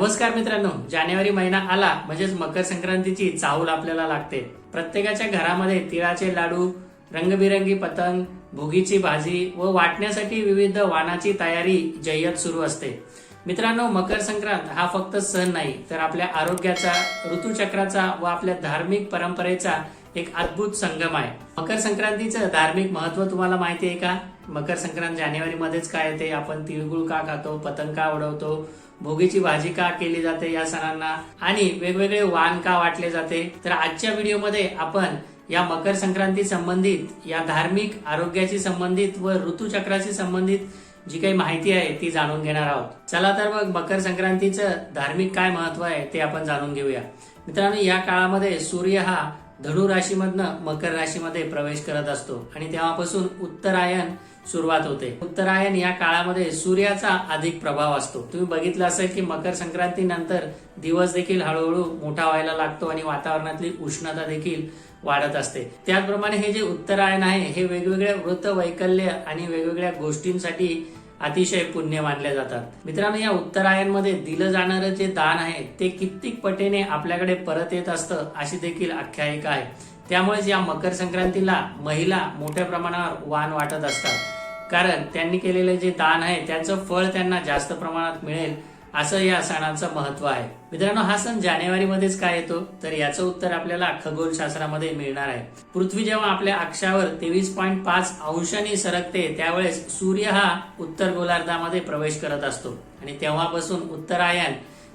नमस्कार मित्रांनो जानेवारी महिना आला म्हणजेच मकर संक्रांतीची चाहूल आपल्याला लागते. प्रत्येकाच्या घरामध्ये तिळाचे लाडू रंगबिरंगी पतंग भोगीची भाजी व वाटण्यासाठी विविध वाणाची तयारी जय्यत सुरू असते. मित्रांनो मकर संक्रांत हा फक्त सण नाही तर आपल्या आरोग्याचा ऋतुचक्राचा व आपल्या धार्मिक परंपरेचा एक अद्भुत संगम आहे. मकर संक्रांतीचं धार्मिक महत्त्व तुम्हाला माहिती आहे का? मकर संक्रांत जानेवारी मध्येच काय येते? आपण तिळगुळ का खातो? पतंग का उडवतो? भोगीची भाजी का केली जाते या सणांना आणि वेगवेगळे वाण का वाटले जाते? तर आजच्या व्हिडिओमध्ये आपण या मकर संक्रांती संबंधित या धार्मिक आरोग्याशी संबंधित व ऋतुचक्राशी संबंधित जी काही माहिती आहे ती जाणून घेणार आहोत. चला तर मग मकर संक्रांतीचं धार्मिक काय महत्त्व आहे ते आपण जाणून घेऊया. मित्रांनो या काळामध्ये सूर्य हा धनु राशीमधनं मकर राशीमध्ये प्रवेश करत असतो. आणि तेव्हापासून उत्तरायण सुरुवात होते. उत्तरायण या काळामध्ये सूर्याचा अधिक प्रभाव असतो. तुम्ही बघितलं असेल की मकर संक्रांतीनंतर दिवस देखील हळूहळू मोठा व्हायला लागतो आणि वातावरणातली उष्णता देखील वाढत असते. त्याचप्रमाणे हे जे उत्तरायण आहे हे वेगवेगळ्या वृत्त वैकल्य आणि वेगवेगळ्या गोष्टींसाठी अतिशय पुण्य मानले जातात. मित्रांनो या उत्तरायणमध्ये दिलं जाणारं जे दान आहे ते कित्येक पटीने आपल्याकडे परत येत असतं अशी देखील आख्यायिका आहे. त्यामुळेच या मकर संक्रांतीला महिला मोठ्या प्रमाणावर वाण वाटत असतात. कारण त्यांनी केलेले जे दान आहे त्याचं फळ त्यांना जास्त प्रमाणात मिळेल असं या सणाचं महत्त्व आहे. मित्रांनो हा सण जानेवारी मध्येच काय येतो? तर याचं उत्तर आपल्याला खगोलशास्त्रामध्ये मिळणार आहे. पृथ्वी जेव्हा आपल्या अक्षावर तेवीस पॉईंट पाच अंशांनी सरकते त्यावेळेस सूर्य हा उत्तर गोलार्धामध्ये प्रवेश करत असतो. आणि तेव्हापासून उत्तरायण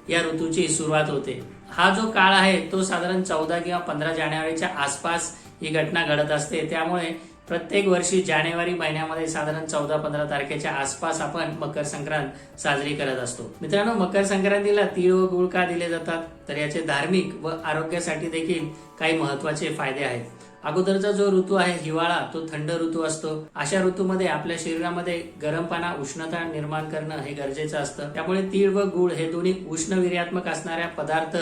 या ऋतूची सुरुवात होते. हा जो काळ आहे तो साधारण चौदा किंवा पंधरा जानेवारीच्या आसपास ही घटना घडत असते. त्यामुळे प्रत्येक वर्षी जानेवारी महिन्यामध्ये साधारण चौदा पंधरा तारखेच्या आसपास आपण मकर संक्रांत साजरी करत असतो. मित्रांनो मकर संक्रांतीला तीळ व गुळ का दिले जातात? तर याचे धार्मिक व आरोग्यासाठी देखील काही महत्त्वाचे फायदे आहेत. अगोदरचा जो ऋतू आहे हिवाळा तो थंड ऋतू असतो. अशा ऋतूमध्ये आपल्या शरीरामध्ये गरमपणा उष्णता निर्माण करणं हे गरजेचं असतं. त्यामुळे तीळ व गुळ हे दोन्ही उष्णवीर्यात्मक असणाऱ्या पदार्थ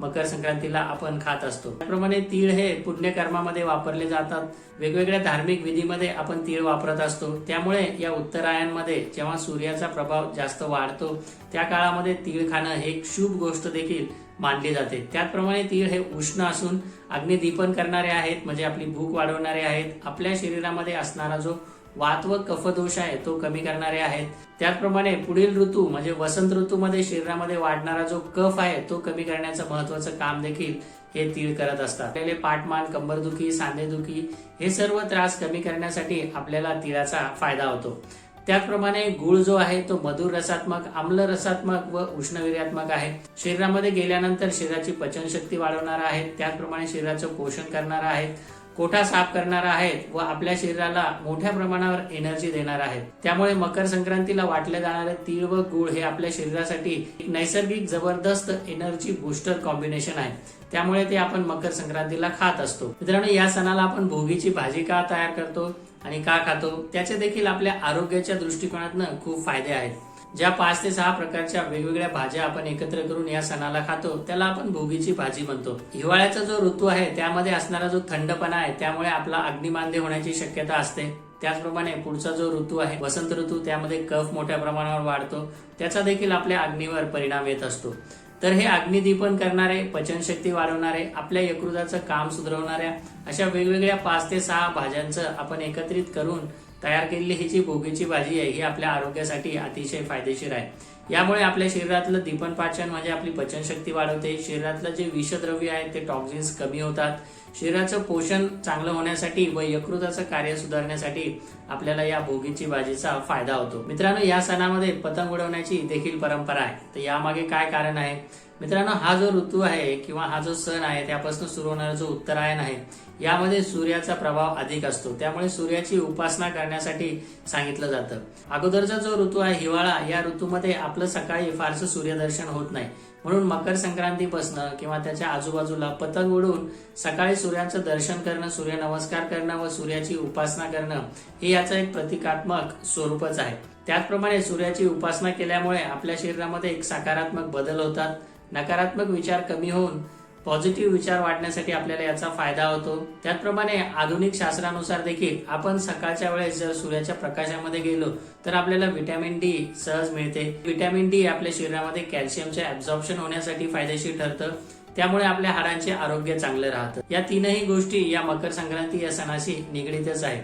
मकर संक्रांतीला आपण खात असतो. त्याप्रमाणे तीळ हे पुण्यकर्मामध्ये वापरले जातात. वेगवेगळ्या धार्मिक विधीमध्ये आपण तीळ वापरत असतो. त्यामुळे या उत्तरायणमध्ये जेव्हा सूर्याचा प्रभाव जास्त वाढतो त्या काळामध्ये तीळ खाणं हे एक शुभ गोष्ट देखील. मानली जाते. त्याचप्रमाणे तीळ हे उष्ण असून अग्निदीपन करणारे आहेत म्हणजे आपली भूक वाढवणारे आहेत आपल्या शरीरामध्ये असणारा जो वात व कफदोष आहे तो कमी करणारे आहेत. त्याचप्रमाणे पुढील ऋतू म्हणजे वसंत ऋतूमध्ये शरीरामध्ये वाढणारा जो कफ आहे तो कमी करण्याचं महत्वाचं काम देखील हे तीळ करत असतात. आपल्याला पाठमान कंबरदुखी सांधेदुखी हे सर्व त्रास कमी करण्यासाठी आपल्याला तिळाचा फायदा होतो. त्याचप्रमाणे गुळ जो आहे तो मधुर रसात्मक आम्ल रसात्मक व उष्णवीर्यात्मक आहे. शरीरामध्ये गेल्यानंतर शरीराची पचनशक्ती वाढवणारा आहे त्याचप्रमाणे शरीराचं पोषण करणारा आहे कोठा साफ करणारा आहेत व आपल्या शरीराला मोठ्या प्रमाणावर एनर्जी देणार आहेत. त्यामुळे मकर संक्रांतीला वाटले जाणारे तीळ व गुळ हे आपल्या शरीरासाठी एक नैसर्गिक जबरदस्त एनर्जी बुस्टर कॉम्बिनेशन आहे. त्यामुळे ते आपण मकर संक्रांतीला खात असतो. मित्रांनो या सणाला आपण भोगीची भाजी का तयार करतो? आणि का खातो त्याचे देखील आपल्या आरोग्याच्या दृष्टिकोनातनं खूप फायदे आहेत. ज्या पाच ते सहा प्रकारच्या वेगवेगळ्या भाज्या आपण एकत्र करून या सणाला खातो त्याला आपण भोगीची भाजी म्हणतो. हिवाळ्याचा जो ऋतू आहे त्यामध्ये असणारा जो थंडपणा आहे त्यामुळे आपला अग्निमांदे होण्याची शक्यता असते. त्याचप्रमाणे पुढचा जो ऋतू आहे वसंत ऋतू त्यामध्ये कफ मोठ्या प्रमाणावर वाढतो. त्याचा देखील आपल्या अग्नीवर परिणाम येत असतो. तर हे अग्निदीपन करणारे पचनशक्ती वाढवणारे आपल्या यकृताचं काम सुधारवणाऱ्या अशा वेगवेगळ्या पाच ते सहा भाज्यांचं आपण एकत्रित करून तयार केलेली ही जी भोगीची भाजी आहे ही आपल्या आरोग्यासाठी अतिशय फायदेशीर आहे. यामुळे आपल्या शरीरातलं दीपन पाचन म्हणजे आपली पचनशक्ती वाढवते. शरीरातलं जे विषद्रव्य आहे ते टॉक्झिन्स कमी होतात. शरीराचं पोषण चांगलं होण्यासाठी व यकृताचं कार्य सुधारण्यासाठी आपल्याला या भोगीची भाजीचा फायदा होतो. मित्रांनो या सणामध्ये पतंग उडवण्याची देखील परंपरा आहे. तर यामागे काय कारण आहे? मित्रांनो हा जो ऋतू आहे किंवा हा जो सण आहे त्यापासून सुरू होणारा जो उत्तरायण आहे यामध्ये सूर्याचा प्रभाव अधिक असतो. त्यामुळे सूर्याची उपासना करण्यासाठी सांगितलं जातं. अगोदरचा जो ऋतू आहे हिवाळा या ऋतूमध्ये आपलं सकाळी फारसं सूर्यदर्शन होत नाही. म्हणून मकर संक्रांतीपासनं किंवा त्याच्या आजूबाजूला पतंग उडून सकाळी सूर्याचं दर्शन करणं सूर्यनमस्कार करणं व सूर्याची उपासना करणं हे याचं एक प्रतिकात्मक स्वरूपच आहे. त्याचप्रमाणे सूर्याची उपासना केल्यामुळे आपल्या शरीरामध्ये एक सकारात्मक बदल होतात. नकारात्मक विचार कमी होऊन पॉझिटिव्ह विचार वाढण्यासाठी आपल्याला याचा फायदा होतो. त्याचप्रमाणे आधुनिक शास्त्रानुसार देखील आपण सकाळच्या वेळेस जर सूर्याच्या प्रकाशामध्ये गेलो तर आपल्याला व्हिटॅमिन डी सहज मिळते. व्हिटॅमिन डी आपल्या शरीरामध्ये कॅल्शियमचे ऍब्झॉर्प्शन होण्यासाठी फायदेशीर ठरतं. त्यामुळे आपल्या हाडांचे आरोग्य चांगलं राहतं. या तीनही गोष्टी या मकर संक्रांती या सणाशी निगडीतच आहे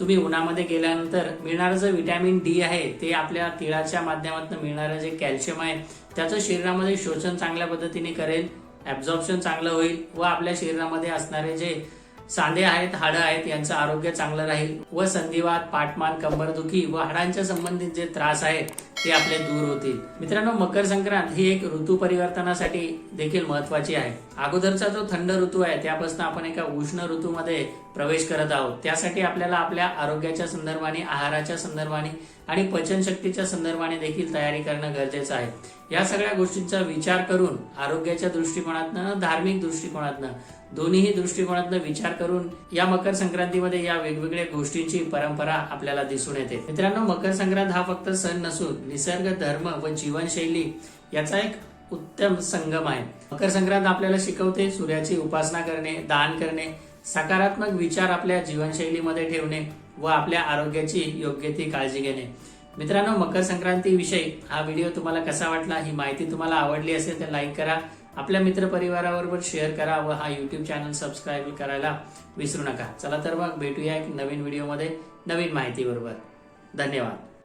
तुम्ही उन्हामध्ये गेल्यानंतर मिळणारं जे व्हिटॅमिन डी आहे ते आपल्या तिळाच्या माध्यमातून मिळणारं जे कॅल्शियम आहे त्याचं शरीरामध्ये शोषण चांगल्या पद्धतीने करेल. ॲब्झॉर्प्शन चांगलं होईल व आपल्या शरीरामध्ये असणारे जे सांधे आहेत हाडं आहेत यांचं आरोग्य चांगलं राहील व संधिवात पाठमान कंबरदुखी व हाडांच्या संबंधित जे त्रास आहेत ते आपले दूर होतील. मित्रांनो मकर संक्रांत ही एक ऋतू परिवर्तनासाठी देखील महत्वाची आहे. अगोदरचा जो थंड ऋतू आहे त्यापासून आपण एका उष्ण ऋतूमध्ये प्रवेश करत आहोत. त्यासाठी आपल्याला आपल्या आरोग्याच्या संदर्भाने आहाराच्या संदर्भाने आणि पचनशक्तीच्या संदर्भाने देखील तयारी करणं गरजेचं आहे. या सगळ्या गोष्टींचा विचार करून आरोग्याच्या दृष्टिकोनातनं धार्मिक दृष्टिकोनातनं दोन्हीही दृष्टिकोनातनं विचार करून या मकर संक्रांतीमध्ये या वेगवेगळ्या गोष्टींची परंपरा आपल्याला दिसून येते. मित्रांनो मकर संक्रांत हा फक्त सण नसून निसर्ग धर्म व जीवनशैली याचा एक उत्तम संगम आहे. मकर संक्रांत आपल्याला शिकवते सूर्याची उपासना करणे दान करणे सकारात्मक विचार आपल्या जीवनशैलीमध्ये ठेवणे व आपल्या आरोग्याची योग्य ती काळजी घेणे. मित्रांनो मकर संक्रांतीविषयी हा व्हिडिओ तुम्हाला कसा वाटला ही माहिती तुम्हाला आवडली असेल तर लाईक करा आपल्या मित्र परिवाराबरोबर शेअर करा व हा यूट्यूब चॅनल सबस्क्राईब करायला विसरू नका. चला तर मग भेटूया एक नवीन व्हिडिओमध्ये नवीन माहितीबरोबर. धन्यवाद.